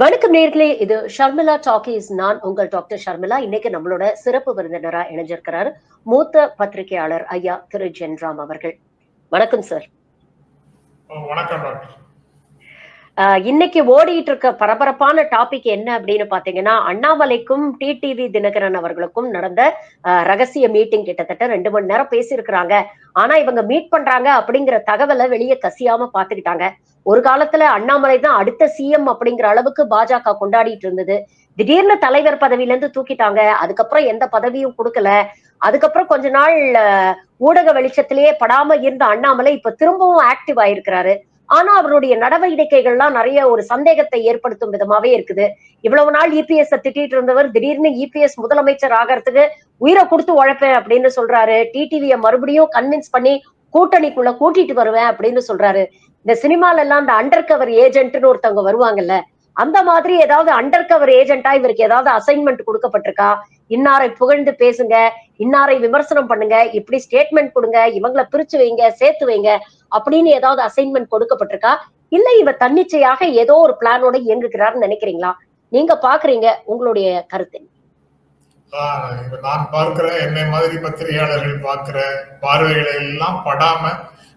வணக்கம் நேர்களே இது ஷர்மிளா டாக்கிஸ். நான் உங்கள் டாக்டர் ஷர்மிளா. இன்னைக்கு நம்மளோட சிறப்பு விருந்தினரா இணைஞ்சிருக்கிறார் மூத்த பத்திரிகையாளர் ஐயா திரு. ஜென்ராம் அவர்கள். வணக்கம் சார். வணக்கம் டாக்டர். இன்னைக்கு ஓடிட்டு இருக்க பரபரப்பான டாபிக் என்ன அப்படின்னு பாத்தீங்கன்னா அண்ணாமலைக்கும் டிடிவி தினகரன் அவர்களுக்கும் நடந்த ஆஹ் ரகசிய மீட்டிங் கிட்டத்தட்ட ரெண்டு மணி நேரம் பேசியிருக்கிறாங்க. ஆனா இவங்க மீட் பண்றாங்க அப்படிங்கிற தகவலை வெளியே கசியாம பாத்துக்கிட்டாங்க. ஒரு காலத்துல அண்ணாமலை தான் அடுத்த சிஎம் அப்படிங்கிற அளவுக்கு பாஜக கொண்டாடிட்டு இருந்தது. திடீர்னு தலைவர் பதவியில இருந்து தூக்கிட்டாங்க. அதுக்கப்புறம் எந்த பதவியும் கொடுக்கல. அதுக்கப்புறம் கொஞ்ச நாள் ஊடக வெளிச்சத்திலேயே படாம இருந்த அண்ணாமலை இப்ப திரும்பவும் ஆக்டிவ் ஆயிருக்கிறாரு. ஆனா அவருடைய நடவடிக்கைகள்லாம் நிறைய ஒரு சந்தேகத்தை ஏற்படுத்தும் விதமாவே இருக்குது. இவ்வளவு நாள் இபிஎஸ் திட்டிட்டு இருந்தவர் திடீர்னு இபிஎஸ் முதலமைச்சர் ஆகிறதுக்கு உயிரை கொடுத்து உழைப்பேன் அப்படின்னு சொல்றாரு. டிடிவிய மறுபடியும் கன்வின்ஸ் பண்ணி கூட்டணிக்குள்ள கூட்டிட்டு வருவேன் அப்படின்னு சொல்றாரு. இந்த சினிமால எல்லாம் இந்த அண்டர் கவர் ஏஜென்ட்னு ஒருத்தவங்க வருவாங்கல்ல அந்த மாதிரி ஏதாவது அண்டர் கவர் ஏஜென்ட்டா இவருக்கு ஏதாவது அசைன்மெண்ட் கொடுக்கப்பட்டிருக்கா? இன்னாரை புகழ்ந்து பேசுங்க இன்னாரை விமர்சனம் பண்ணுங்க இப்படி ஸ்டேட்மெண்ட் கொடுங்க இவங்களை பிரிச்சு வைங்க சேர்த்து வைங்க அப்படின்னு ஏதாவது அசைன்மெண்ட் கொடுக்கப்பட்டிருக்கா? இல்ல இவ தன்னிச்சையாக ஏதோ ஒரு பிளானோட இயங்குகிறார்னு நினைக்கிறீங்களா? நீங்க பாக்குறீங்க உங்களுடைய கருத்து. நான் பார்க்கிற என்னை மாதிரி பத்திரிகையாளர்கள் பார்க்கிற பார்வைகளை எல்லாம் படாம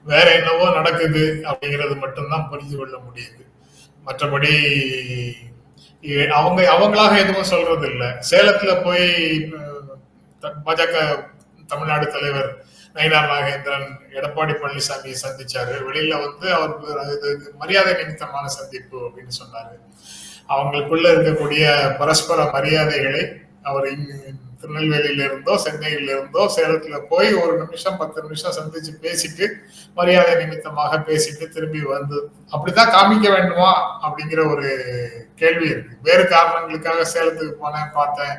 வேற என்னவோ நடக்குது அப்படிங்கிறது மட்டும்தான் புரிந்து கொள்ள முடியுது. மற்றபடி அவங்க அவங்களாக எதுவும் சொல்றது இல்லை சேலத்துல போய் பாஜக தமிழ்நாடு தலைவர் நயினார் நாகேந்திரன் எடப்பாடி பழனிசாமி சந்திச்சாரு. வெளியில வந்து அவர் மரியாதை நிமித்தமான சந்திப்பு அப்படின்னு சொன்னாரு. அவங்களுக்குள்ள இருக்கக்கூடிய பரஸ்பர மரியாதைகளை அவர் திருநெல்வேலியில இருந்தோ சென்னையில இருந்தோ சேலத்துல போய் ஒரு நிமிஷம் பத்து நிமிஷம் சந்திச்சு பேசிட்டு மரியாதை நிமித்தமாக பேசிட்டு திரும்பி வந்து அப்படித்தான் காமிக்க வேண்டுமா? அப்படிங்கிற ஒரு கேள்வி இருக்கு. வேறு காரணங்களுக்காக சேலத்துக்கு போனேன் பார்த்தேன்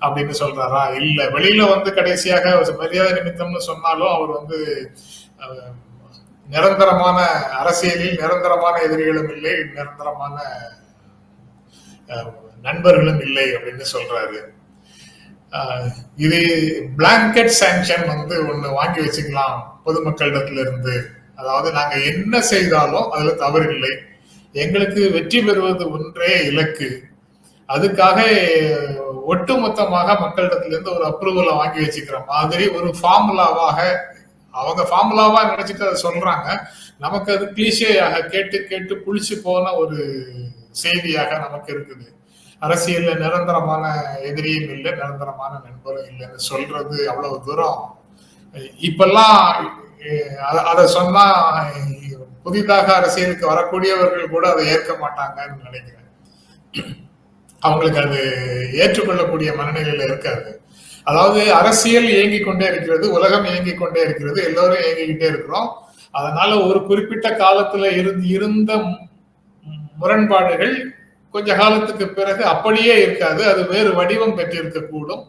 அப்படின்னு சொல்றாரா? இல்ல. வெளியில வந்து கடைசியாக மரியாதை நிமித்தம்னு சொன்னாலும் அவர் வந்து நிரந்தரமான அரசியலில் நிரந்தரமான எதிரிகளும் இல்லை நிரந்தரமான நண்பர்களும் இல்லை அப்படின்னு சொல்றாரு. இது பிளாங்கெட் சாங்ஷன் வந்து ஒண்ணு வாங்கி வச்சுக்கலாம் பொதுமக்களிடத்துல இருந்து அதாவது நாங்க என்ன செய்தாலும் அதுல தவறு இல்லை எங்களுக்கு வெற்றி பெறுவது ஒன்றே இலக்கு. அதுக்காக ஒட்டுமொத்தமாக மக்களிடத்துல இருந்து ஒரு அப்ரூவலை வாங்கி வச்சுக்கிற மாதிரி ஒரு ஃபார்முலாவாக அவங்க ஃபார்முலாவா நினைச்சிட்டு அதை சொல்றாங்க. நமக்கு அது கிளீஷேயாக கேட்டு கேட்டு புளிச்சு போன ஒரு செய்தியாக நமக்கு இருக்குது. அரசியல்ல நிரந்தரமான எதிரியும் இல்லை நிரந்தரமான நண்பரும் இல்லைன்னு சொல்றது அவ்வளவு தூரம். இப்பெல்லாம் அதை சொன்னா புதிதாக அரசியலுக்கு வரக்கூடியவர்கள் கூட அதை ஏற்க மாட்டாங்கன்னு நினைக்கிறேன். அவங்களுக்கு அது ஏற்றுக்கொள்ளக்கூடிய மனநிலையில இருக்காது. அதாவது அரசியல் இயங்கி கொண்டே இருக்கிறது உலகம் இயங்கி கொண்டே இருக்கிறது எல்லோரும் இயங்கிக்கிட்டே இருக்கிறோம். அதனால ஒரு குறிப்பிட்ட காலத்துல இருந்து இருந்த முரண்பாடுகள் கொஞ்ச காலத்துக்கு பிறகு அப்படியே இருக்காது. அது வேறு வடிவம் பெற்றிருக்கக்கூடும்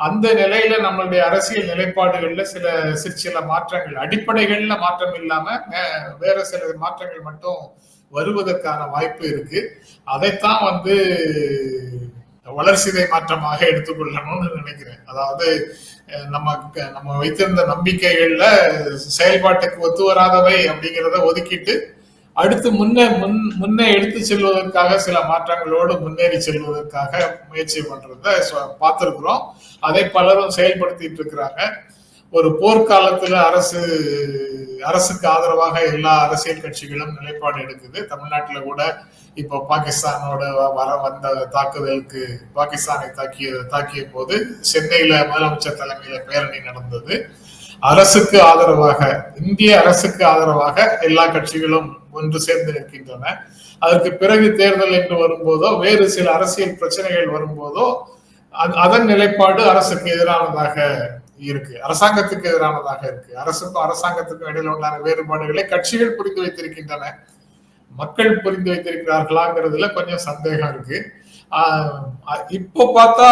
அந்த நிலையில நம்மளுடைய அரசியல் நிலைப்பாடுகள்ல சில சிற்சில மாற்றங்கள் அடிப்படைகள்ல மாற்றம் இல்லாம வேற சில மாற்றங்கள் மட்டும் வருவதற்கான வாய்ப்பு இருக்கு. அதைத்தான் வந்து வளர்சிதை மாற்றமாக எடுத்துக்கொள்ளணும்னு நினைக்கிறேன். அதாவது நம்ம நம்ம வைத்திருந்த நம்பிக்கைகள்ல செயல்பாட்டுக்கு ஒத்து வராதவை அப்படிங்கிறத ஒதுக்கிட்டு அடுத்து முன்னே முன் முன்னே எடுத்து செல்வதற்காக சில மாற்றங்களோடு முன்னேறி செல்வதற்காக முயற்சி பண்றத பார்த்துருக்குறோம். அதை பலரும் செயல்படுத்திட்டு இருக்கிறாங்க. ஒரு போர்க்காலத்துல அரசு அரசுக்கு ஆதரவாக எல்லா அரசியல் கட்சிகளும் நிலைப்பாடு எடுக்குது. தமிழ்நாட்டில் கூட இப்போ பாகிஸ்தானோட வர வந்த தாக்குதலுக்கு பாகிஸ்தானை தாக்கிய தாக்கிய போது சென்னையில முதலமைச்சர் தலைமையில பேரணி நடந்தது. அரசுக்கு ஆதரவாக இந்திய அரசுக்கு ஆதரவாக எல்லா கட்சிகளும் ஒன்று சேர்ந்து நிற்கின்றன. அதற்கு பிறகு தேர்தல் என்று வரும்போதோ வேறு சில அரசியல் பிரச்சனைகள் வரும்போதோ அதன் நிலைப்பாடு அரசுக்கு எதிரானதாக இருக்கு. அரசாங்கத்துக்கு எதிரானதாக இருக்கு. அரசுக்கும் அரசாங்கத்துக்கும் இடையில உண்டான வேறுபாடுகளை கட்சிகள் புரிந்து வைத்திருக்கின்றன. மக்கள் புரிந்து வைத்திருக்கிறார்களாங்கிறதுல கொஞ்சம் சந்தேகம் இருக்கு. இப்போ பார்த்தா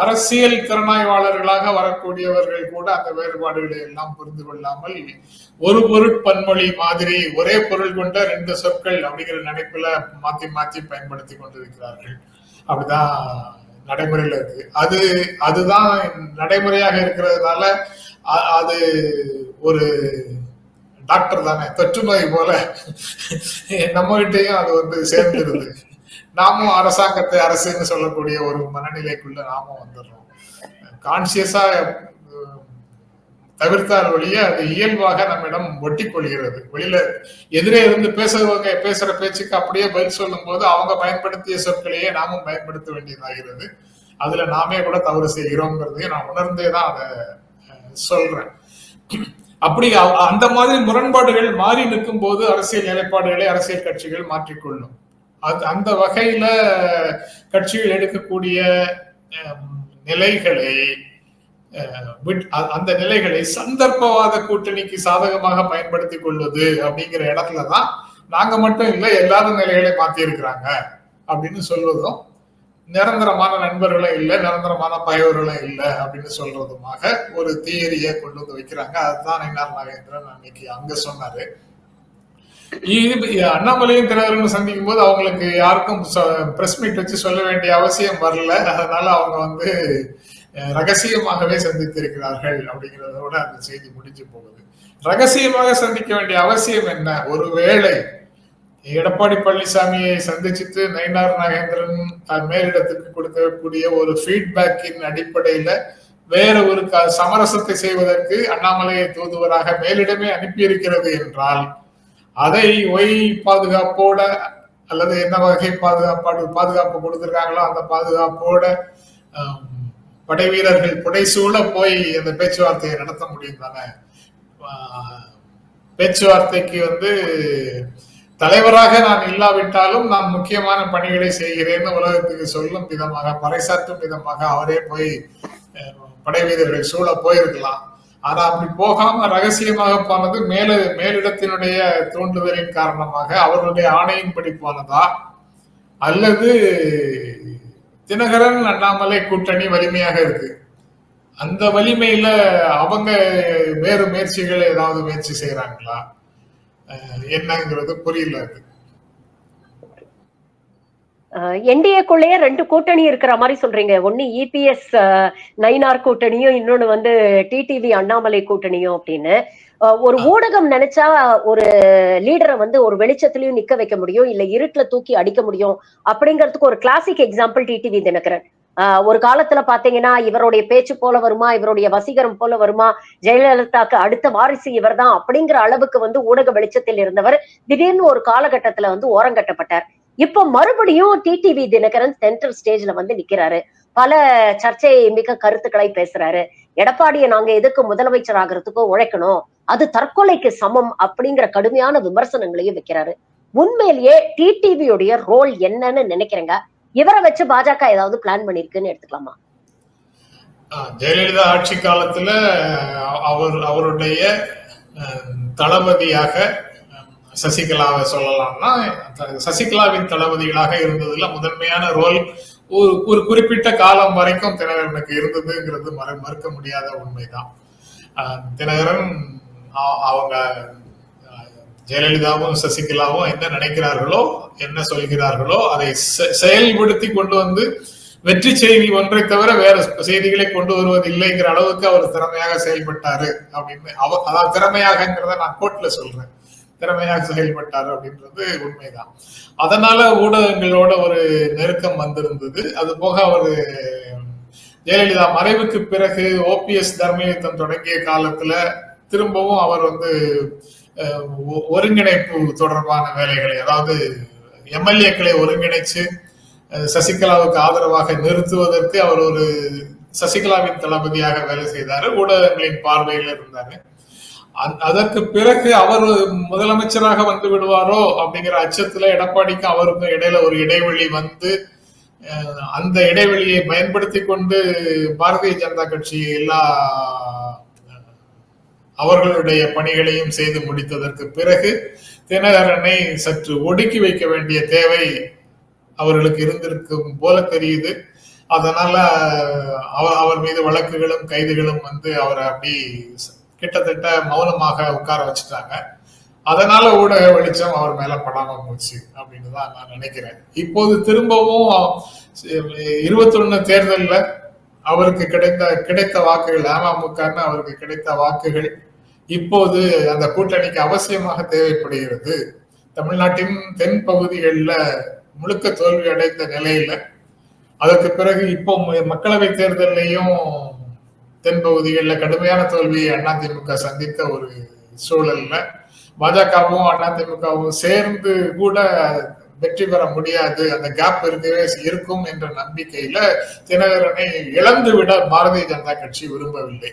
அரசியல் திறனாய்வாளர்களாக வரக்கூடியவர்கள் கூட அந்த வேறுபாடுகளை எல்லாம் புரிந்து கொள்ளாமல் ஒரு பொருட்பன்மொழி மாதிரி ஒரே பொருள் கொண்ட ரெண்டு சொற்கள் அப்படிங்கிற நினைப்புல மாத்தி மாத்தி பயன்படுத்தி கொண்டிருக்கிறார்கள். அப்படிதான் நடைமுறையில இருக்கு. அது அதுதான் நடைமுறையாக இருக்கிறதுனால அது ஒரு டாக்டர் தானே தொற்று நோய் போல நம்ம கிட்டையும் அது வந்து சேர்ந்துருது. நாமும் அரசாங்கத்தை அரசுன்னு சொல்லக்கூடிய ஒரு மனநிலைக்குள்ள நாமும் வந்துடுறோம். கான்சியஸா தவிர்த்தால் ஒழிய அது இயல்பாக நம்மிடம் ஒட்டி கொள்கிறது. வெளியில எதிரே இருந்து பேசுறவங்க பேசுற பேச்சுக்கு அப்படியே பதில் சொல்லும் போது அவங்க பயன்படுத்திய சொற்களையே நாமும் பயன்படுத்த வேண்டியதாகிறது. அதுல நாமே கூட தவறு செய்கிறோங்கிறதையும் நான் உணர்ந்தே தான் அதை சொல்றேன். அப்படி அந்த மாதிரி முரண்பாடுகள் மாறி நிற்கும் போது அரசியல் நிலைப்பாடுகளை அரசியல் கட்சிகள் மாற்றிக்கொள்ளும். அது அந்த வகையில கட்சிகள் எடுக்கக்கூடிய நிலைகளை அந்த நிலைகளை சந்தர்ப்பவாத கூட்டணிக்கு சாதகமாக பயன்படுத்தி கொள்வது அப்படிங்கிற இடத்துலதான் நாங்க மட்டும் இல்லை எல்லாரும் நிலைகளை மாத்தி இருக்கிறாங்க அப்படின்னு சொல்வதும் நிரந்தரமான நண்பர்களும் இல்லை நிரந்தரமான பயவர்களும் இல்லை அப்படின்னு சொல்றதுமாக ஒரு தியரியை கொண்டு வந்து வைக்கிறாங்க. அதுதான் என்ஆர் நாகேந்திரன் அன்னைக்கு அங்க சொன்னாரு. இது அண்ணாமலையும் தினகரன் சந்திக்கும் போது அவங்களுக்கு யாருக்கும் பிரஸ் மீட் வச்சு சொல்ல வேண்டிய அவசியம் வரல. அதனால அவங்க வந்து ரகசியமாகவே சந்தித்திருக்கிறார்கள் அப்படிங்கிறதோட அந்த செய்தி முடிஞ்சு போகுது. ரகசியமாக சந்திக்க வேண்டிய அவசியம் என்ன? ஒருவேளை எடப்பாடி பழனிசாமியை சந்திச்சுட்டு நயினார் நாகேந்திரன் மேலிடத்துக்கு கொடுக்கக்கூடிய ஒரு ஃபீட்பேக்கின் அடிப்படையில வேற ஒரு சமரசத்தை செய்வதற்கு அண்ணாமலையை தூதுவராக மேலிடமே அனுப்பியிருக்கிறது என்றால் அதை ஒய் பாதுகாப்போட அல்லது என்ன வகை பாதுகாப்பாடு பாதுகாப்பு கொடுத்திருக்காங்களோ அந்த பாதுகாப்போட படை வீரர்கள் புடைசூழ போய் அந்த பேச்சுவார்த்தையை நடத்த முடியும் தானே? பேச்சுவார்த்தைக்கு வந்து தலைவராக நான் இல்லாவிட்டாலும் நான் முக்கியமான பணிகளை செய்கிறேன்னு உலகத்துக்கு சொல்லும் விதமாக பறைசாற்றும் விதமாக அவரே போய் படை வீரர்கள் சூழ போயிருக்கலாம். ஆனா அப்படி போகாம ரகசியமாக போனது மேல மேலிடத்தினுடைய தூண்டுதலின் காரணமாக அவர்களுடைய ஆணையின்படி போனதா? அல்லது தினகரன் அண்ணாமலை கூட்டணி வலிமையாக இருக்கு. அந்த வலிமையில அவங்க வேறு முயற்சிகள் ஏதாவது முயற்சி செய்யறாங்களா என்னங்கிறது புரியல இருக்கு என்டிஏக்குள்ளேயே ரெண்டு கூட்டணி இருக்கிற மாதிரி சொல்றீங்க. ஒன்னு இபிஎஸ் நைனார் கூட்டணியும் இன்னொன்னு வந்து டிடிவி அண்ணாமலை கூட்டணியும் அப்படின்னு. ஒரு ஊடகம் நினைச்சா ஒரு லீடரை வந்து ஒரு வெளிச்சத்திலயும் நிக்க வைக்க முடியும் இல்ல இருட்டுல தூக்கி அடிக்க முடியும் அப்படிங்கிறதுக்கு ஒரு கிளாசிக் எக்ஸாம்பிள் டிடிவி தினகரன். ஒரு காலத்துல பாத்தீங்கன்னா இவருடைய பேச்சு போல வருமா இவருடைய வசீகரம் போல வருமா ஜெயலலிதாக்கு அடுத்த வாரிசு இவர் தான் அப்படிங்கிற அளவுக்கு வந்து ஊடக வெளிச்சத்தில் இருந்தவர் திடீர்னு ஒரு காலகட்டத்துல வந்து ஓரங்கட்டப்பட்டார் இப்ப மறுபடியும் டிடிவி தினகரன் சென்ட்ரல் ஸ்டேஜ்ல வந்து நிக்கிறாரு. பல சர்ச்சை மிக்க கருத்துக்களை பேசுறாரு. எடப்பாடியை நாங்க எதுக்கு முதலமைச்சர் ஆகிறதுக்கோ உழைக்கணும். அது தற்கொலைக்கு சமம் அப்படிங்கிற கடுமையான விமர்சனங்களையும் வைக்கிறாரு. உண்மையிலேயே டிடிவியுடைய ரோல் என்னன்னு நினைக்கிறேங்க. இவரை வச்சு பாஜக ஏதாவது பிளான் பண்ணிருக்குன்னு எடுத்துக்கலாமா? ஜெயலலிதா ஆட்சி காலத்துல அவர் அவருடைய தளபதியாக சசிகலாவை சொல்லலாம்னா சசிகலாவின் தளபதிகளாக இருந்ததுல முதன்மையான ரோல் ஒரு ஒரு குறிப்பிட்ட காலம் வரைக்கும் தினகரனுக்கு இருந்ததுங்கிறது மறு மறுக்க முடியாத உண்மைதான். தினகரன் அவங்க ஜெயலலிதாவும் சசிகலாவும் என்ன நினைக்கிறார்களோ என்ன சொல்கிறார்களோ அதை செயல்படுத்தி கொண்டு வந்து வெற்றி செய்தி ஒன்றை தவிர வேற செய்திகளை கொண்டு வருவதில்லைங்கிற அளவுக்கு அவர் திறமையாக செயல்பட்டாரு அப்படின்னு அவர் அதாவது திறமையாகங்கிறத நான் கோட்ல சொல்றேன். திறமையாக செயல்பட்டார் அப்படின்றது உண்மைதான். அதனால ஊடகங்களோட ஒரு நெருக்கம் வந்திருந்தது. அது போக அவர் ஜெயலலிதா மறைவுக்கு பிறகு ஓபிஎஸ் தர்மயுத்தம் தொடங்கிய காலத்துல திரும்பவும் அவர் வந்து ஒருங்கிணைப்பு தொடர்பான வேலைகளை அதாவது எம்எல்ஏக்களை ஒருங்கிணைச்சு சசிகலாவுக்கு ஆதரவாக நிறுத்துவதற்கு அவர் ஒரு சசிகலாவின் தளபதியாக வேலை செய்தாரு. ஊடகங்களின் பார்வையில் இருந்தாரு. அதற்கு பிறகு அவர் முதலமைச்சராக வந்து விடுவாரோ அப்படிங்கிற அச்சத்துல எடப்பாடிக்கும் அவருக்கும் இடையில ஒரு இடைவெளி வந்து அந்த இடைவெளியை பயன்படுத்தி கொண்டு பாரதிய ஜனதா கட்சி எல்லா அவர்களுடைய பணிகளையும் செய்து முடித்ததற்கு பிறகு தினகரனை சற்று ஒடுக்கி வைக்க வேண்டிய தேவை அவர்களுக்கு இருந்திருக்கும் போல தெரியுது. அதனால அவர் அவர் மீது வழக்குகளும் கைதுகளும் வந்து அவரை அப்படி கிட்டத்தட்ட மௌனமாக உட்கார வச்சுட்டாங்க. அதனால ஊடக வெளிச்சம் அவர் மேல படாம போச்சு அப்படின்னு தான் நான் நினைக்கிறேன். இப்போது திரும்பவும் இருபத்தொன்னு தேர்தலில் அவருக்கு கிடைத்த கிடைத்த வாக்குகள் அமமுகன்னு அவருக்கு கிடைத்த வாக்குகள் இப்போது அந்த கூட்டணிக்கு அவசியமாக தேவைப்படுகிறது. தமிழ்நாட்டின் தென் பகுதிகளில் முழுக்க தோல்வி அடைந்த நிலையில அதற்கு பிறகு இப்போ மக்களவை தேர்தலையும் தென்பகுதிகளில் கடுமையான தோல்வியை அதிமுக சந்தித்த ஒரு சூழல்ல பாஜகவும் அதிமுகவும் சேர்ந்து கூட வெற்றி பெற முடியாது. அந்த கேப் இருக்கவே இருக்கும் என்ற நம்பிக்கையில தினகரனை இழந்து விட பாரதிய ஜனதா கட்சி விரும்பவில்லை.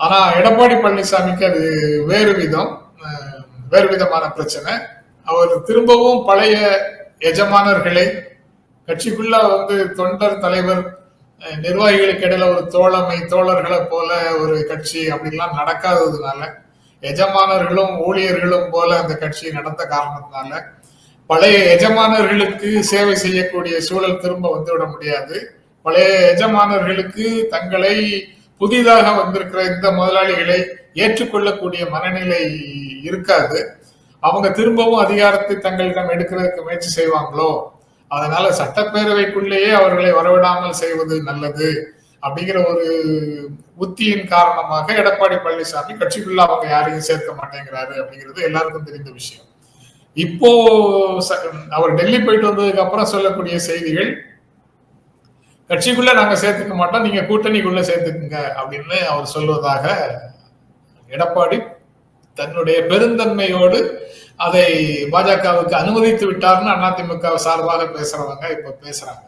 ஆனா எடப்பாடி பழனிசாமிக்கு அது வேறு விதம் வேறு விதமான பிரச்சனை. அவர் திரும்பவும் பழைய எஜமானர்களை கட்சிக்குள்ள வந்து தொண்டர் தலைவர் நிர்வாகிகளுக்கு இடையில ஒரு தோழமை தோழர்களை போல ஒரு கட்சி அப்படிலாம் நடக்காததுனால எஜமானர்களும் ஊழியர்களும் போல அந்த கட்சி நடந்த காரணத்தினால பழைய எஜமானர்களுக்கு சேவை செய்யக்கூடிய சூழல் திரும்ப வந்துவிட முடியாது. பழைய எஜமானர்களுக்கு தங்களை புதிதாக வந்திருக்கிற இந்த முதலாளிகளை ஏற்றுக்கொள்ளக்கூடிய மனநிலை இருக்காது. அவங்க திரும்பவும் அதிகாரத்தை தங்களிடம் எடுக்கிறதுக்கு முயற்சி செய்வாங்களோ? அதனால சட்டப்பேரவைக்குள்ளேயே அவர்களை வரவிடாமல் செய்வது நல்லது அப்படிங்கிற ஒரு உத்தியின் காரணமாக எடப்பாடி பழனிசாமி கட்சிக்குள்ள அவங்க யாரையும் சேர்க்க மாட்டேங்கிறாரு அப்படிங்கிறது எல்லாருக்கும் தெரிந்த விஷயம். இப்போ ச- அவர் டெல்லி போயிட்டு வந்ததுக்கு அப்புறம் சொல்லக்கூடிய செய்திகள் கட்சிக்குள்ள நாங்க சேர்த்துக்க மாட்டோம் நீங்க கூட்டணிக்குள்ள சேர்த்துக்குங்க அப்படின்னு அவர் சொல்வதாக எடப்பாடி தன்னுடைய பெருந்தன்மையோடு அதை பாஜகவுக்கு அனுமதித்து விட்டார்னு அதிமுக சார்பாக பேசுறவங்க இப்ப பேசுறாங்க.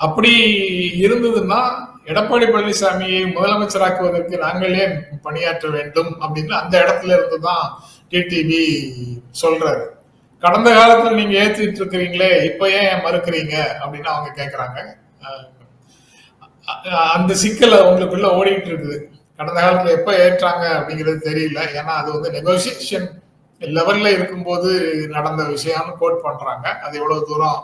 அப்படி இருந்ததுன்னா எடப்பாடி பழனிசாமியை முதலமைச்சராக்குவதற்கு நாங்களே பணியாற்ற வேண்டும் அப்படின்னு அந்த இடத்துல இருந்து தான் டிடிவி சொல்றாரு. கடந்த காலத்துல நீங்க ஏத்திட்டு இருக்கிறீங்களே இப்ப ஏன் மறுக்கிறீங்க அப்படின்னு அவங்க கேக்குறாங்க. அந்த சிக்கல் உங்களுக்குள்ள ஓடிட்டு இருக்குது. கடந்த காலத்துல எப்ப ஏற்றாங்க அப்படிங்கிறது தெரியல. ஏன்னா அது வந்து நெகோசியேஷன் லெவல்ல இருக்கும்போது நடந்த விஷயம்னு கோட் பண்றாங்க. அது எவ்வளவு தூரம்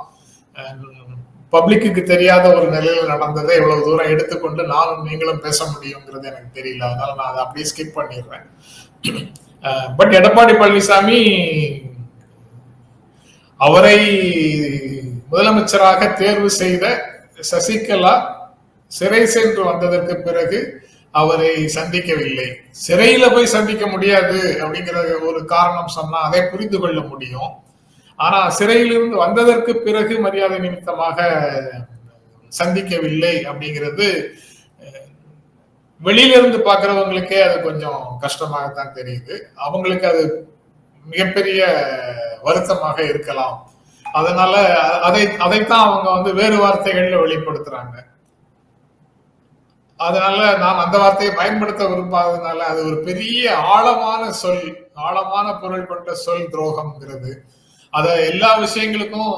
பப்ளிக்கு தெரியாத ஒரு நிலையில நடந்ததை எவ்வளவு தூரம் எடுத்துக்கொண்டு நானும் நீங்களும் பேச முடியுங்கிறது எனக்கு தெரியல. அதனால நான் அதை அப்படியே ஸ்கிப் பண்ணிடுறேன். பட் எடப்பாடி பழனிசாமி அவரை முதலமைச்சராக தேர்வு செய்த சசிகலா சிறை சென்று வந்ததற்கு பிறகு அவரை சந்திக்கவில்லை. சிறையில போய் சந்திக்க முடியாது அப்படிங்கிற ஒரு காரணம் சொன்னா அதை புரிந்து கொள்ள முடியும். ஆனா சிறையிலிருந்து வந்ததற்கு பிறகு மரியாதை நிமித்தமாக சந்திக்கவில்லை அப்படிங்கிறது வெளியிலிருந்து பார்க்குறவங்களுக்கே பாக்குறவங்களுக்கே அது கொஞ்சம் கஷ்டமாகத்தான் தெரியுது. அவங்களுக்கு அது மிகப்பெரிய வருத்தமாக இருக்கலாம். அதனால அதை அதைத்தான் அவங்க வந்து வேறு வார்த்தைகள்ல வெளிப்படுத்துறாங்க. அதனால நான் அந்த வார்த்தையை பயன்படுத்த விரும்பாததுனால அது ஒரு பெரிய ஆழமான சொல் ஆழமான பொருள் கொண்ட சொல் துரோகம்ங்கிறது. அத எல்லா விஷயங்களுக்கும்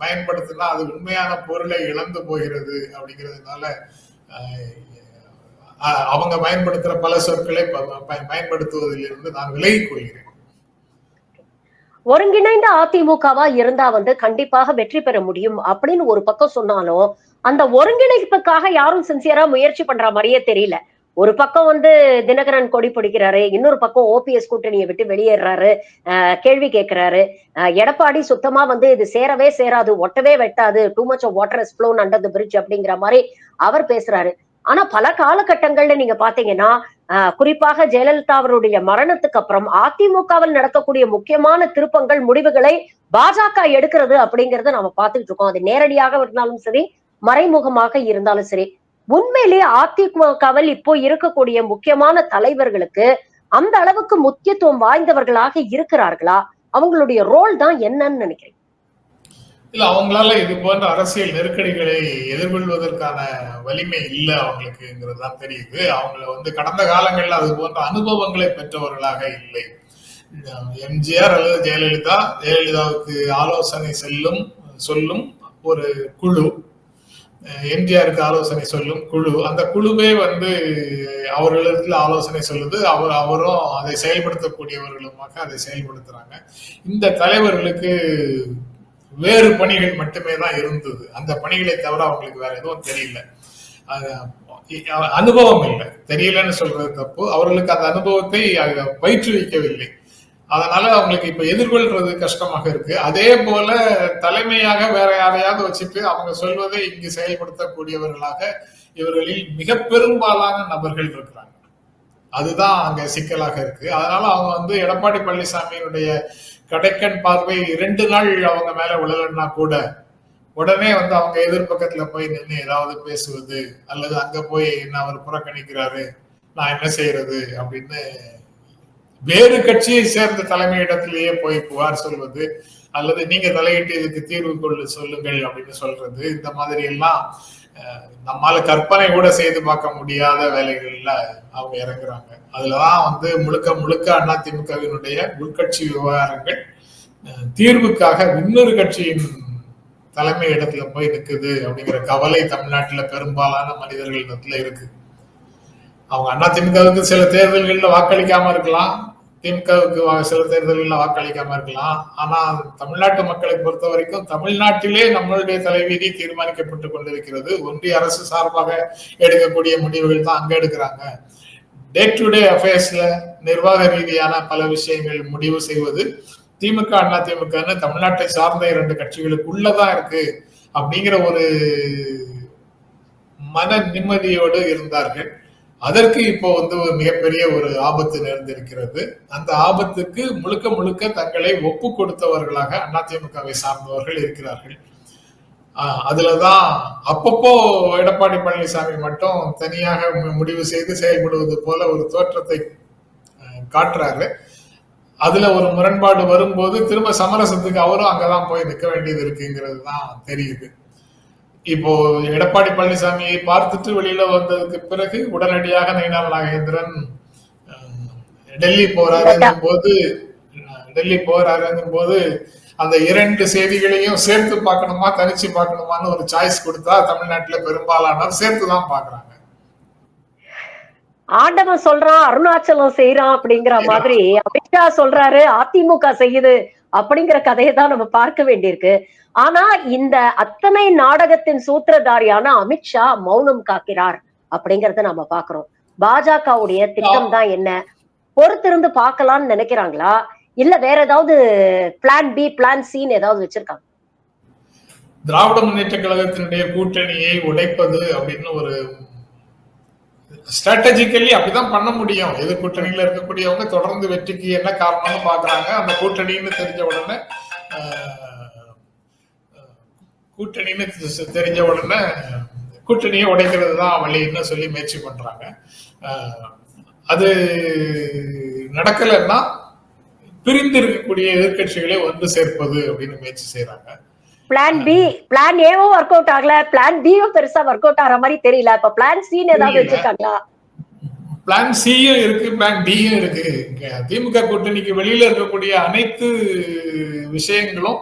பயன்படுத்தினா அது உண்மையான பொருளை இழந்து போகிறது அப்படிங்கிறதுனால அஹ், அஹ், அவங்க பயன்படுத்துற பல சொற்களை ப- பயன்படுத்துவதிலிருந்து நான் விலகிக் கொள்கிறேன். ஒருங்கிணைந்த அதிமுகவா இருந்தா வந்து கண்டிப்பாக வெற்றி பெற முடியும் அப்படின்னு ஒரு பக்கம் சொன்னாலும் அந்த ஒருங்கிணைப்புக்காக யாரும் சின்சியரா முயற்சி பண்ற மாதிரியே தெரியல. ஒரு பக்கம் வந்து தினகரன் கொடி பிடிக்கிறாரு இன்னொரு பக்கம் ஓபிஎஸ் கூட்டணியை விட்டு வெளியேறாரு கேள்வி கேட்கிறாரு அஹ் எடப்பாடி சுத்தமா வந்து இது சேரவே சேராது ஒட்டவே வெட்டாது too much of water is flown under the bridge அப்படிங்கிற மாதிரி அவர் பேசுறாரு. ஆனா பல காலகட்டங்கள்ல நீங்க பாத்தீங்கன்னா ஆஹ் குறிப்பாக ஜெயலலிதா அவருடைய மரணத்துக்கு அப்புறம் அதிமுகவில் நடக்கக்கூடிய முக்கியமான திருப்பங்கள் முடிவுகளை பாஜக எடுக்கிறது அப்படிங்கறத நம்ம பார்த்துட்டு இருக்கோம். அது நேரடியாக இருந்தாலும் சரி மறைமுகமாக இருந்தாலும் சரி உண்மையிலேயே அதிமுகவில் இப்போ இருக்கக்கூடிய முக்கியமான தலைவர்களுக்கு அந்த அளவுக்கு முக்கியத்துவம் வாய்ந்தவர்களாக இருக்கிறார்களா? அவங்களுடைய ரோல் தான் என்னன்னு நினைக்கிறேன் இல்ல அவங்களால இது போன்ற அரசியல் நெருக்கடிகளை எதிர்கொள்வதற்கான வலிமை இல்லை அவங்களுக்குங்கிறது தான் தெரியுது. அவங்கள வந்து கடந்த காலங்களில் அது போன்ற அனுபவங்களை பெற்றவர்களாக இல்லை. எம்ஜிஆர் அல்லது ஜெயலலிதா ஜெயலலிதாவுக்கு ஆலோசனை செல்லும் சொல்லும் ஒரு குழு எம்ஜிஆருக்கு ஆலோசனை சொல்லும் குழு. அந்த குழுவே வந்து அவர்களிடத்துல ஆலோசனை சொல்லுது. அவர் அவரும் அதை செயல்படுத்தக்கூடியவர்களுமாக அதை செயல்படுத்துறாங்க. இந்த தலைவர்களுக்கு வேறு பணிகள் மட்டுமே தான் இருந்தது. அந்த பணிகளை தவிர அவங்களுக்கு வேற எதுவும் தெரியல. அனுபவம் இல்லை. தெரியலன்னு சொல்றது தப்பு. அவர்களுக்கு அந்த அனுபவத்தை பயிற்றுவிக்கவில்லை. அதனால அவங்களுக்கு இப்ப எதிர்கொள்றது கஷ்டமாக இருக்கு. அதே போல தலைமையாக வேற யாரையாவது வச்சுட்டு அவங்க சொல்வதை இங்கு செயல்படுத்தக்கூடியவர்களாக இவர்களில் மிக பெரும்பாலான நபர்கள் இருக்கிறாங்க. அதுதான் அங்க சிக்கலாக இருக்கு. அதனால அவங்க வந்து எடப்பாடி பழனிசாமியினுடைய கடைக்கண் பார்வை ரெண்டு நாள் அவங்க மேல விழலன்னா கூட உடனே வந்து அவங்க எதிர்பக்கத்துல போய் நின்று ஏதாவது பேசுவது அல்லது அங்க போய் என்ன அவர் புறக்கணிக்கிறாரு நான் என்ன செய்யறது அப்படின்னு வேறு கட்சியை சேர்ந்த தலைமையிடத்திலேயே போய் புகார் சொல்வது அல்லது நீங்க தலையிட்டு இதுக்கு தீர்வு கொள்ள சொல்லுங்கள் அப்படின்னு சொல்றது இந்த மாதிரி எல்லாம் நம்மால கற்பனை கூட செய்து பார்க்க முடியாத வேலைகள்ல அவங்க இறங்குறாங்க. அதுலதான் வந்து முழுக்க முழுக்க அதிமுகவினுடைய உள்கட்சி விவகாரங்கள் தீர்வுக்காக இன்னொரு கட்சியின் தலைமை இடத்துல போய் நிக்குது அப்படிங்கிற கவலை தமிழ்நாட்டுல பெரும்பாலான மனிதர்கள் இடத்துல இருக்கு. அவங்க அதிமுகவுக்கு சில தேர்தல்கள்ல வாக்களிக்காம இருக்கலாம் திமுகவுக்கு சில தேர்தல்களில் வாக்களிக்காம இருக்கலாம். ஆனா தமிழ்நாட்டு மக்களை பொறுத்த வரைக்கும் தமிழ்நாட்டிலே நம்மளுடைய தலைவிதி தீர்மானிக்கப்பட்டு கொண்டிருக்கிறது. ஒன்றிய அரசு சார்பாக எடுக்கக்கூடிய முடிவுகள் தான் அங்க எடுக்கிறாங்க. டே டு டே அஃபேர்ஸ்ல நிர்வாக ரீதியான பல விஷயங்கள் முடிவு செய்வது திமுக அண்ணா திமுகன்னு தமிழ்நாட்டை சார்ந்த இரண்டு கட்சிகளுக்குள்ளதான் இருக்கு அப்படிங்கிற ஒரு மன நிம்மதியோடு இருந்தார்கள். அதற்கு இப்போ வந்து ஒரு மிகப்பெரிய ஒரு ஆபத்து நேர்ந்திருக்கிறது. அந்த ஆபத்துக்கு முழுக்க முழுக்க தங்களை ஒப்பு கொடுத்தவர்களாக அதிமுகவை சார்ந்தவர்கள் இருக்கிறார்கள். அதுலதான் அப்பப்போ எடப்பாடி பழனிசாமி மட்டும் தனியாக முடிவு செய்து செயல்படுவது போல ஒரு தோற்றத்தை காட்டுறாரு. அதுல ஒரு முரண்பாடு வரும்போது திரும்ப சமரசத்துக்கு அவரும் அங்கதான் போய் நிற்க வேண்டியது இருக்குங்கிறது தான் தெரியுது. இப்போ எடப்பாடி பழனிசாமியை பார்த்துட்டு வெளியில வந்ததுக்கு பிறகு உடனடியாக நயினார் நாகேந்திரன் டெல்லி போறாருங்கும் போது டெல்லி போறாருங்கும் போது அந்த இரண்டு செய்திகளையும் சேர்த்து பார்க்கணுமா தனிச்சு பார்க்கணுமான்னு ஒரு சாய்ஸ் கொடுத்தா தமிழ்நாட்டுல பெரும்பாலானோர் சேர்த்து தான் பாக்குறாங்க ஆண்டவன் சொல்றான் அருணாச்சலம் செய்யறான் அப்படிங்கிற மாதிரி அமித்ஷா சொல்றாரு அதிமுக செய்யுது அப்படிங்கிற கதையை தான் நம்ம பார்க்க வேண்டியிருக்கு. ஆனா இந்த அத்தனை நாடகத்தின் சூத்திரதாரியான அமித்ஷா மௌனம் காக்கிறார் அப்படிங்கறத நம்ம பாக்குறோம் பாஜகவுடைய திட்டம் தான் என்ன? பொறுத்திருந்து பார்க்கலாம்னு நினைக்கிறாங்களா? இல்ல வேற ஏதாவது பிளான் பி பிளான் சின்னு ஏதாவது வச்சிருக்காங்க? திராவிட முன்னேற்ற கழகத்தினுடைய கூட்டணியை உடைப்பது அப்படின்னு ஒரு ஸ்ட்ராட்டஜிக்கலி அப்படிதான் பண்ண முடியும். எது கூட்டணியில இருக்கக்கூடியவங்க தொடர்ந்து வெற்றிக்கு என்ன காரணம்னு பாக்குறாங்க அந்த கூட்டணின்னு தெரிஞ்ச உடனே கூட்டணின்னு தெரிஞ்ச உடனே கூட்டணியை உடைக்கிறது தான் வழின்னு சொல்லி முயற்சி பண்றாங்க. அது நடக்கலைன்னா பிரிந்து இருக்கக்கூடிய எதிர்க்கட்சிகளை ஒன்று சேர்ப்பது அப்படின்னு முயற்சி செய்யறாங்க பிளான் பி பிளான் ஏவும் ஒர்க் அவுட் ஆகல. பிளான் பியும் பெருசா ஒர்க் அவுட் ஆகிற மாதிரி தெரியல. இப்ப பிளான் சின்னு ஏதாவது. வச்சிருக்காங்களா? பிளான் சியும் இருக்கு பிளான் டியும் இருக்கு. திமுக கூட்டணிக்கு வெளியில இருக்கக்கூடிய அனைத்து விஷயங்களும்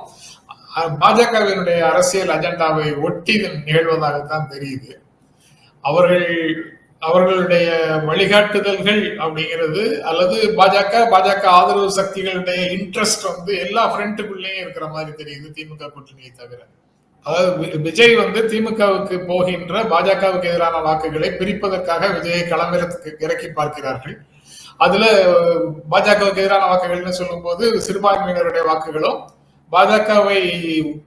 பாஜகவினுடைய அரசியல் அஜெண்டாவை ஒட்டி இது நிகழ்வதாகத்தான் தெரியுது. அவர்கள் அவர்களுடைய வழிகாட்டுதல்கள் அப்படிங்கிறது அல்லது பாஜக பாஜக ஆதரவு சக்திகளுடைய இன்ட்ரெஸ்ட் வந்து எல்லா ஃப்ரண்ட்டுக்குள்ளேயும் இருக்கிற மாதிரி தெரியுது திமுக கூட்டணியை தவிர. அதாவது விஜய் வந்து திமுகவுக்கு போகின்ற பாஜகவுக்கு எதிரான வாக்குகளை பிரிப்பதற்காக விஜயை களமிறத்துக்கு இறக்கி பார்க்கிறார்கள். அதுல பாஜகவுக்கு எதிரான வாக்குகள்னு சொல்லும்போது சிறுபான்மையினருடைய வாக்குகளும் பாஜகவை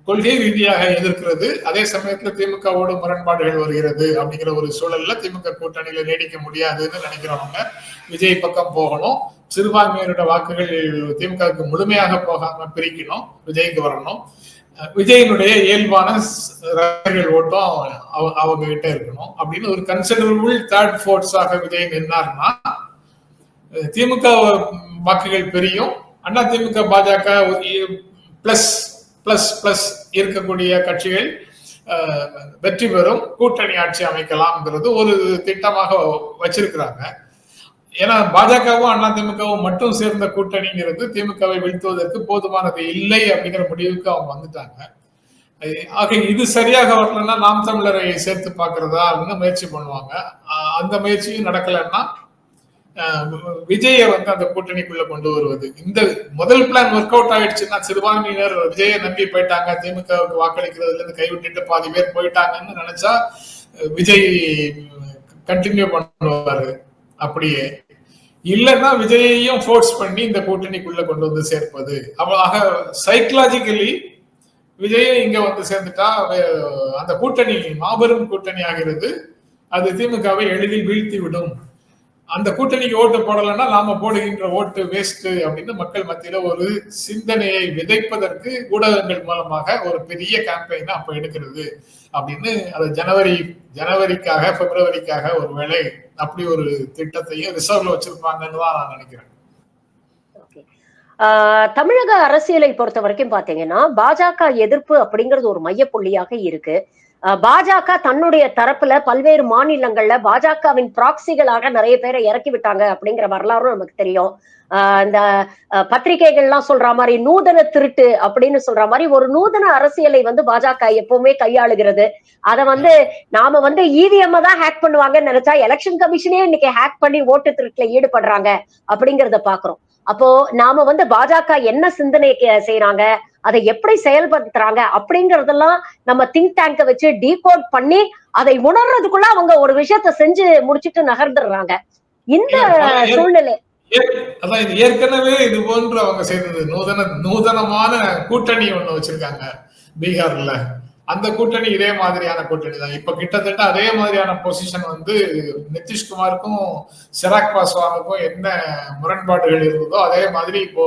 கொள்கை ரீதியாக எதிர்க்கிறது. அதே சமயத்துல திமுகவோடு முரண்பாடுகள் வருகிறது அப்படிங்கிற ஒரு சூழல்ல திமுக கூட்டணியில நீடிக்க முடியாதுன்னு நினைக்கிறவங்க விஜய் பக்கம் போகணும். சிறுபான்மையினோட வாக்குகள் திமுகவுக்கு முழுமையாக போகாம பிரிக்கணும். விஜய்க்கு வரணும். அஹ் விஜயினுடைய இயல்பான ரசிகர்கள் ஓட்டம் அவங்க கிட்ட இருக்கணும் அப்படின்னு ஒரு கன்சிடரபிள் தேர்ட் ஃபோர்ஸாக விஜய் நின்னார்னா திமுக வாக்குகள் பெரியும். அண்ணா திமுக பாஜக பிளஸ் பிளஸ் பிளஸ் இருக்கக்கூடிய கட்சிகள் வெற்றி பெறும் கூட்டணி ஆட்சி அமைக்கலாம்ங்கிறது ஒரு திட்டமாக வச்சிருக்கிறாங்க. ஏன்னா பாஜகவும் அண்ணா திமுகவும் மட்டும் சேர்ந்த கூட்டணிங்கிறது திமுகவை வீழ்த்துவதற்கு போதுமானது இல்லை அப்படிங்கிற முடிவுக்கு அவங்க வந்துட்டாங்க. ஆக இது சரியாக வரலன்னா நாம் தமிழரை சேர்த்து பார்க்கறதா அப்படின்னு முயற்சி பண்ணுவாங்க. அந்த முயற்சியும் நடக்கலைன்னா விஜயை வந்து அந்த கூட்டணிக்குள்ள கொண்டு வருவது. இந்த முதல் பிளான் ஒர்க் அவுட் ஆயிடுச்சுன்னா சிறுபான்மையினர் விஜயை நம்பி போயிட்டாங்க. திமுகவுக்கு வாக்களிக்கிறதுல இருந்து கைவிட்டுட்டு பாதி பேர் போயிட்டாங்கன்னு நினைச்சா விஜய் கண்டினியூ பண்ணுவாரு. அப்படியே. இல்லைன்னா விஜயையும் ஃபோர்ஸ் பண்ணி இந்த கூட்டணிக்குள்ள கொண்டு வந்து சேர்ப்பது. ஆக சைக்கலாஜிக்கலி விஜயை இங்க வந்து சேர்ந்துட்டா அந்த கூட்டணி மாபெரும் கூட்டணி ஆகிறது அது திமுகவை எளிதில் வீழ்த்தி விடும். அந்த கூட்டணிக்கு ஓட்டு போடலைன்னா நாம போடுகின்ற ஓட்டு வேஸ்ட் அப்படின்னு மக்கள் மத்தியில ஒரு சிந்தனையை விதைப்பதற்கு ஊடகங்கள் மூலமாக ஒரு பெரிய கேம்பெயினை அப்ப எடுக்கிறது அப்படின்னு அது ஜனவரி ஜனவரிக்காக பிப்ரவரிக்காக ஒரு வேலை அப்படி ஒரு திட்டத்தையும் ரிசர்வ்ல வச்சிருப்பாங்கன்னு தான் நான் நினைக்கிறேன். ஆஹ் தமிழக அரசியலை பொறுத்த வரைக்கும் பாத்தீங்கன்னா பாஜக எதிர்ப்பு அப்படிங்கிறது ஒரு மையப்புள்ளியாக இருக்கு. பாஜக தன்னுடைய தரப்புல பல்வேறு மாநிலங்கள்ல பாஜகவின் பிராக்சிகளாக நிறைய பேரை இறக்கி விட்டாங்க அப்படிங்கிற வரலாறும் நமக்கு தெரியும். ஆஹ் இந்த பத்திரிகைகள்லாம் சொல்ற மாதிரி நூதன திருட்டு அப்படின்னு சொல்ற மாதிரி ஒரு நூதன அரசியலை வந்து பாஜக எப்பவுமே கையாளுகிறது. அதை வந்து நாம வந்து இவிஎம் தான் ஹேக் பண்ணுவாங்கன்னு நினைச்சா எலெக்ஷன் கமிஷனே இன்னைக்கு ஹேக் பண்ணி ஓட்டு திருட்டுல ஈடுபடுறாங்க அப்படிங்கறத பாக்குறோம் அப்போ நாம வந்து பாஜக என்ன சிந்தனை செய்யறாங்க அதை எப்படி செயல்படுத்துறாங்க அப்படிங்கறதெல்லாம் நம்ம திங்க் டேங்க வச்சு டீகோட் பண்ணி அதை உணர்றதுக்குள்ள அவங்க ஒரு விஷயத்த செஞ்சு முடிச்சிட்டு நகர்ந்துடுறாங்க. இந்த சூழ்நிலை. அதான் ஏற்கனவே இது போன்று அவங்க செய்தது நூதன நூதனமான கூட்டணி ஒண்ணு வச்சிருக்காங்க பீகார்ல. அந்த கூட்டணி இதே மாதிரியான கூட்டணி தான். இப்ப கிட்டத்தட்ட அதே மாதிரியான பொசிஷன் வந்து நிதிஷ்குமாருக்கும் சிராக் பாஸ்வானுக்கும் என்ன முரண்பாடுகள் இருந்ததோ அதே மாதிரி இப்போ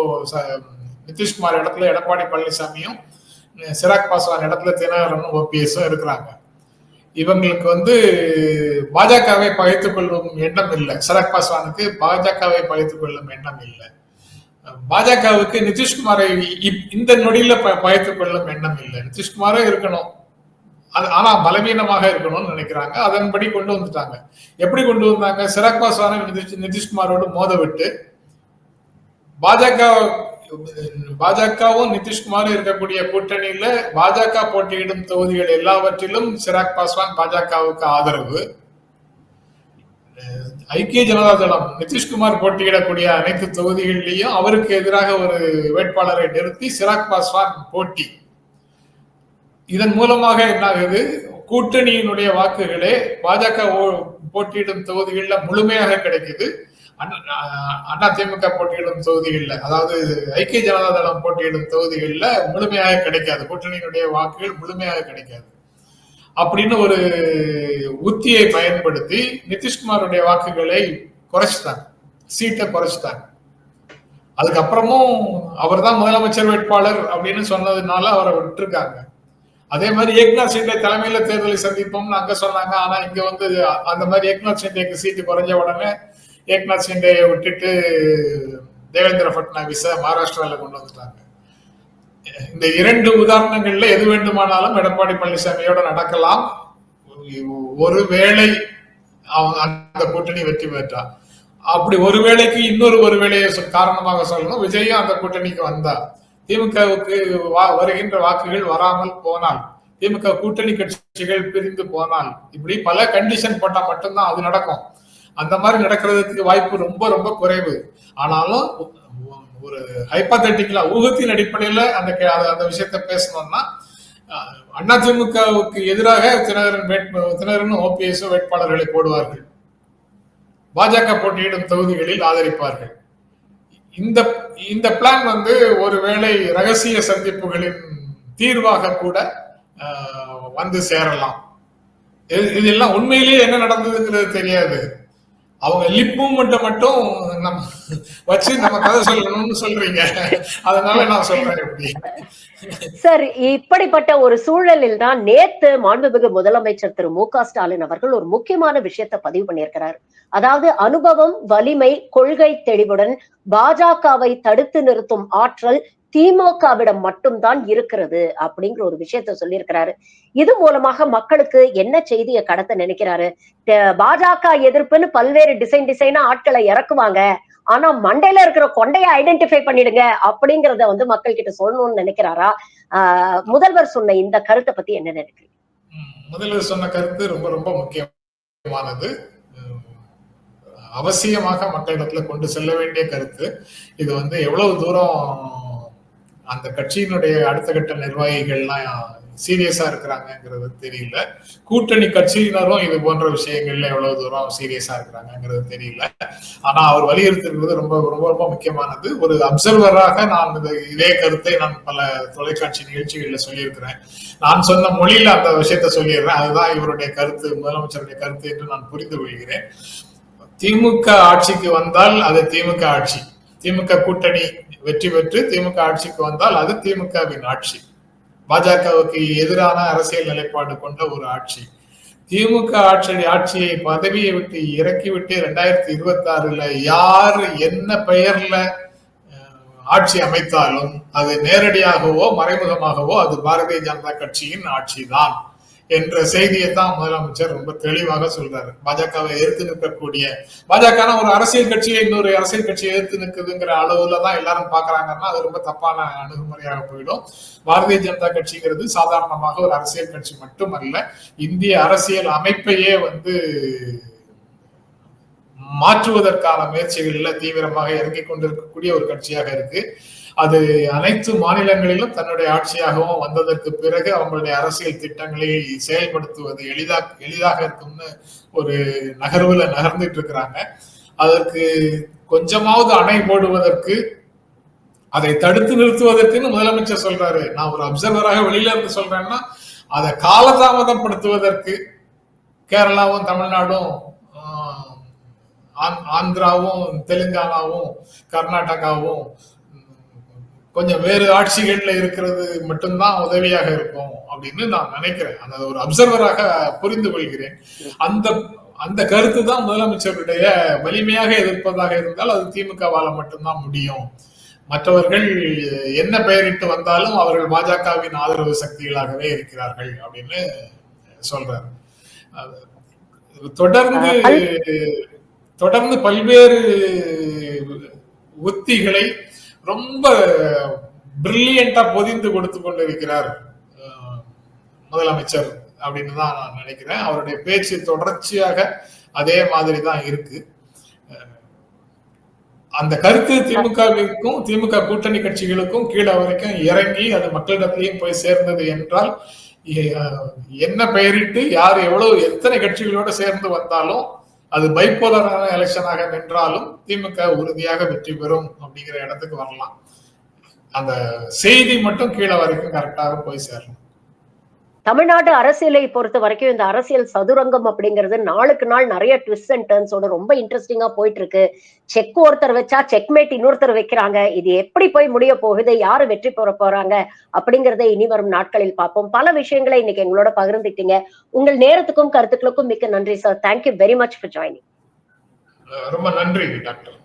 நிதிஷ்குமார் இடத்துல எடப்பாடி பழனிசாமியும் சிராக் பாஸ்வான் இடத்துல தினகரனும் ஓபிஎஸும் இருக்கிறாங்க. இவங்களுக்கு வந்து பாஜகவை பகைத்துக் கொள்ளும் எண்ணம் இல்லை. சிராக் பாஸ்வானுக்கு பாஜகவை பகைத்துக் கொள்ளும் எண்ணம் இல்லை. பாஜகவுக்கு நிதிஷ்குமாரை இப்- இந்த நொடியில ப- பகைத்துக் கொள்ளும் எண்ணம் இல்லை. நிதிஷ்குமாரும் இருக்கணும். அது ஆனா பலவீனமாக இருக்கணும்னு நினைக்கிறாங்க. அதன்படி கொண்டு வந்துட்டாங்க. எப்படி கொண்டு வந்தாங்க? சிராக் பாஸ்வானை நிதிஷ் நிதிஷ்குமாரோடு மோத விட்டு பாஜக பாஜகவும் நிதிஷ்குமாரும் இருக்கக்கூடிய கூட்டணியில பாஜக போட்டியிடும் தொகுதிகள் எல்லாவற்றிலும் சிராக் பாஸ்வான் பாஜகவுக்கு ஆதரவு. ஐக்கிய ஜனதா தளம் நிதிஷ்குமார் போட்டியிடக்கூடிய அனைத்து தொகுதிகளிலையும் அவருக்கு எதிராக ஒரு வேட்பாளரை நிறுத்தி சிராக் பாஸ்வான் போட்டி. இதன் மூலமாக என்னாகுது? கூட்டணியினுடைய வாக்குகளே பாஜக ஓ- போட்டியிடும் தொகுதிகளில் முழுமையாக கிடைக்குது. அண்ணா திமுக போட்டியிடும் தொகுதிகளில் அதாவது ஐக்கிய ஜனதா தளம் போட்டியிடும் தொகுதிகளில் முழுமையாக கிடைக்காது. கூட்டணியினுடைய வாக்குகள் முழுமையாக கிடைக்காது. அப்படின்னு ஒரு உத்தியை பயன்படுத்தி நிதிஷ்குமாருடைய வாக்குகளை குறைச்சிட்டாங்க. சீட்டை குறைச்சிட்டாங்க. அதுக்கப்புறமும் அவர் தான் முதலமைச்சர் வேட்பாளர் அப்படின்னு சொன்னதுனால அவரை விட்டுருக்காங்க. அதே மாதிரி ஏக்நாத் ஷிண்டே தலைமையில தேர்தலை சந்திப்போம்னு அங்க சொன்னாங்க. ஆனா இங்க வந்து அந்த மாதிரி ஏக்நாத் ஷிண்டேக்கு சீட்டு குறைஞ்ச உடனே ஏக்நாத் ஷிண்டேயை விட்டுட்டு தேவேந்திர பட்னாவிஸை மகாராஷ்டிராவில் கொண்டு வந்துட்டாங்க. இந்த இரண்டு உதாரணங்கள்ல எது வேண்டுமானாலும் எடப்பாடி பழனிசாமியோட நடக்கலாம். ஒருவேளை அவங்க அந்த கூட்டணி வெற்றி பெற்றா. அப்படி ஒரு வேளைக்கு இன்னொரு ஒரு வேலையை சொ- காரணமாக சொல்லணும். விஜயும் அந்த கூட்டணிக்கு வந்தா. திமுகவுக்கு வா- வருகின்ற வாக்குகள் வராமல் போனால் திமுக கூட்டணி கட்சிகள் பிரிந்து போனால் இப்படி பல கண்டிஷன் போட்டா மட்டும்தான் அது நடக்கும். அந்த மாதிரி நடக்கிறதுக்கு வாய்ப்பு ரொம்ப ரொம்ப குறைவு. ஆனாலும் ஒரு ஹைப்பாத்தட்டிக்கலா ஊகத்தின் அடிப்படையில அந்த அந்த- விஷயத்த பேசணும்னா அஹ், அதிமுகவுக்கு எதிராக தினகரன் வேட்பு தினகரன் ஓபிஎஸ் வேட்பாளர்களை போடுவார்கள். பாஜக போட்டியிடும் தொகுதிகளில் ஆதரிப்பார்கள். இந்த இந்த பிளான் வந்து ஒருவேளை ரகசிய சந்திப்புகளின் தீர்வாக கூட வந்து சேரலாம். இது- இதெல்லாம் உண்மையிலேயே என்ன நடந்ததுங்கிறது தெரியாது. அவங்க லிப் மூமெண்ட்டை மட்டும் நம்ம வச்சு நம்ம கதை சொல்லணும்னு சொல்றீங்க. அதனால நான் சொல்றேன் சார் இப்படிப்பட்ட ஒரு சூழலில் தான் நேத்து மாண்புமிகு முதலமைச்சர் திரு மு க ஸ்டாலின் அவர்கள் ஒரு முக்கியமான விஷயத்தை பதிவு பண்ணியிருக்கிறார். அதாவது அனுபவம் வலிமை கொள்கை தெளிவுடன் பாஜகவை தடுத்து நிறுத்தும் ஆற்றல் திமுகவிடம் மட்டும்தான் இருக்கிறது அப்படிங்கிற ஒரு விஷயத்த சொல்லியிருக்கிறாரு. இது மூலமாக மக்களுக்கு என்ன செய்தியை கடத்த நினைக்கிறாரு? பாஜக எதிர்ப்புன்னு பல்வேறு டிசைன் டிசைனா ஆட்களை இறக்குவாங்க. ஆனா மண்டையில இருக்கிற கொண்டைய ஐடென்டிஃபை பண்ணிடுங்க அப்படிங்கறத வந்து மக்கள் கிட்ட சொல்லணும்னு நினைக்கிறாரா? ஆஹ் முதல்வர் சொன்ன இந்த கருத்தை பத்தி என்ன நினைக்கிறீங்க? முதல்வர் சொன்ன கருத்து ரொம்ப ரொம்ப முக்கியமானது. அவசியமாக மக்களிடத்துல கொண்டு செல்ல வேண்டிய கருத்து. இது வந்து எவ்வளவு தூரம் அந்த கட்சியினுடைய அடுத்த கட்ட நிர்வாகிகள்லாம் சீரியஸா இருக்கிறாங்கங்கிறது தெரியல. கூட்டணி கட்சியினரும் இது போன்ற விஷயங்கள்ல எவ்வளவு தூரம் சீரியஸா இருக்கிறாங்கங்கிறது தெரியல. ஆனா அவர் வலியுறுத்திருக்கிறது ரொம்ப ரொம்ப ரொம்ப முக்கியமானது. ஒரு அப்சர்வராக நான் இது இதே கருத்தை நான் பல தொலைக்காட்சி நிகழ்ச்சிகள்ல சொல்லியிருக்கிறேன். நான் சொன்ன மொழியில அந்த விஷயத்த சொல்லிடுறேன். அதுதான் இவருடைய கருத்து முதலமைச்சருடைய கருத்து என்று நான் புரிந்து கொள்கிறேன். திமுக ஆட்சிக்கு வந்தால் அது திமுக ஆட்சி. திமுக கூட்டணி வெற்றி பெற்று திமுக ஆட்சிக்கு வந்தால் அது திமுகவின் ஆட்சி. பாஜகவுக்கு எதிரான அரசியல் நிலைப்பாடு கொண்ட ஒரு ஆட்சி. திமுக ஆட்சி ஆட்சியை பதவியை விட்டு இறக்கிவிட்டு ரெண்டாயிரத்தி இருபத்தி ஆறுல யார் என்ன பெயர்ல ஆட்சி அமைத்தாலும் அது நேரடியாகவோ மறைமுகமாகவோ அது பாரதிய ஜனதா கட்சியின் ஆட்சிதான். என்ற செய்தியை தான் முதலமைச்சர் ரொம்ப தெளிவாக சொல்றாரு. பாஜகவை எதிர்த்து நிற்கக்கூடிய பாஜக ஒரு அரசியல் கட்சியை இன்னொரு அரசியல் கட்சியை எதிர்த்து நிற்குதுங்கிற அளவுல தான் எல்லாரும் பாக்குறாங்கன்னா அது ரொம்ப தப்பான அணுகுமுறையாக போயிடும். பாரதிய ஜனதா கட்சிங்கிறது சாதாரணமாக ஒரு அரசியல் கட்சி மட்டுமல்ல இந்திய அரசியல் அமைப்பையே வந்து மாற்றுவதற்கான முயற்சிகளில் தீவிரமாக இறங்கிக் கொண்டிருக்கக்கூடிய ஒரு கட்சியாக இருக்கு. அது அனைத்து மாநிலங்களிலும் தன்னுடைய ஆட்சியாகவும் வந்ததற்கு பிறகு அவங்களுடைய அரசியல் திட்டங்களை செயல்படுத்துவது எளிதா எளிதாக இருக்கும்னு ஒரு நகர்வுல நகர்ந்துட்டு இருக்கிறாங்க. அதற்கு கொஞ்சமாவது அணை போடுவதற்கு அதை தடுத்து நிறுத்துவதற்குன்னு முதலமைச்சர் சொல்றாரு. நான் ஒரு அப்சர்வராக வெளியில இருந்து சொல்றேன்னா அதை காலதாமதப்படுத்துவதற்கு கேரளாவும் தமிழ்நாடும் ஆந்- ஆந்திராவும் தெலுங்கானாவும் கர்நாடகாவும் கொஞ்சம் வேறு ஆட்சிகள்ல இருக்கிறது மட்டும்தான் உதவியாக இருக்கும் அப்படின்னு நான் நினைக்கிறேன். அந்த ஒரு அப்சர்வராக புரிந்து கொள்கிறேன். அந்த அந்த கருத்து தான் முதலமைச்சருடைய வலிமையாக எதிர்ப்பதாக இருந்தால் அது திமுகவால மட்டும்தான் முடியும். மற்றவர்கள் என்ன பெயரிட்டு வந்தாலும் அவர்கள் பாஜகவின் ஆதரவு சக்திகளாகவே இருக்கிறார்கள் அப்படின்னு சொல்றாரு. தொடர்ந்து தொடர்ந்து பல்வேறு உத்திகளை ரொம்ப பிரில்லியண்டா பொதிந்து கொடுத்து கொண்டிருக்கிறார் முதலமைச்சர் அப்படின்னு தான் நான் நினைக்கிறேன். அவருடைய பேச்சு தொடர்ச்சியாக அதே மாதிரி தான் இருக்கு. அந்த கருத்து திமுகவிற்கும் திமுக கூட்டணி கட்சிகளுக்கும் கீழே வரைக்கும் இறங்கி அது மக்களிடத்திலையும் போய் சேர்ந்தது என்றால் என்ன பெயரிட்டு யார் எவ்வளவு எத்தனை கட்சிகளோட சேர்ந்து வந்தாலும் அது பைப்போலரான எலெக்ஷனாக நின்றாலும் திமுக உறுதியாக வெற்றி பெறும் அப்படிங்கிற இடத்துக்கு வரலாம். அந்த செய்தி மட்டும் கீழே வரைக்கும் கரெக்டாக போய் சேரணும். தமிழ்நாடு அரசியலை பொறுத்த வரைக்கும் இந்த அரசியல் சதுரங்கம் அப்படிங்கிறது நாளுக்கு நாள் நிறைய ட்விஸ்ட் அண்ட் டர்ன்ஸோட ரொம்ப இன்ட்ரெஸ்டிங்கா போயிட்டு இருக்கு செக் ஒருத்தர் வச்சா செக்மேட் இன்னொருத்தர் வைக்கிறாங்க. இது எப்படி போய் முடிய போகுது? யாரு வெற்றி பெற போறாங்க? அப்படிங்கறத இனி வரும் நாட்களில் பார்ப்போம். பல விஷயங்களை இன்னைக்கு எங்களோட பகிர்ந்துட்டீங்க உங்கள் நேரத்துக்கும் கருத்துக்களுக்கும் மிக்க நன்றி sir thank you very much for joining ரொம்ப நன்றி டாக்டர்.